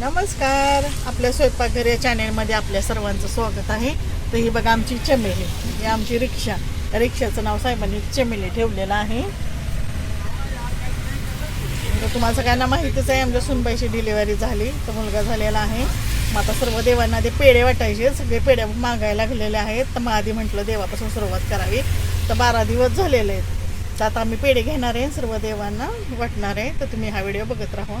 नमस्कार. आपल्या स्वयंपाकघर या चॅनेलमध्ये आपल्या सर्वांचं स्वागत आहे. तर ही बघा आमची चमेली. ही आमची रिक्षा. रिक्षाचं नाव साहेबांनी चमेली ठेवलेलं आहे. तर तुम्हाला सगळ्यांना माहितीच आहे आमच्या सुनबाईची डिलिव्हरी झाली. तर मुलगा झालेला आहे. मग आता सर्व देवांना ते पेढे वाटायचे. सगळे पेढ्या मागायला लागलेले आहेत. तर मग आधी म्हटलं देवापासून सुरुवात करावी. तर बारा दिवस झालेले आहेत. तर आता आम्ही पेढे घेणार आहे. सर्व देवांना वाटणार आहे. तर तुम्ही हा व्हिडिओ बघत राहा.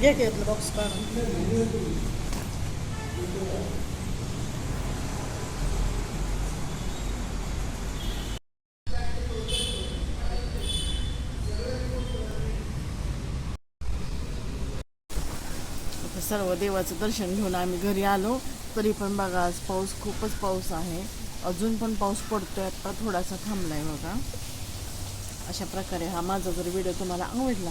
घे घेतलं बॉक्स काढून सर्व देवाचं दर्शन घेऊन आम्ही घरी आलो. तरी पण बघा आज पाऊस खूपच पाऊस आहे. अजून पण पाऊस पडतोय आता थोडासा थांबलाय बघा. अशा प्रकारे हा माझा जर व्हिडिओ तुम्हाला आवडला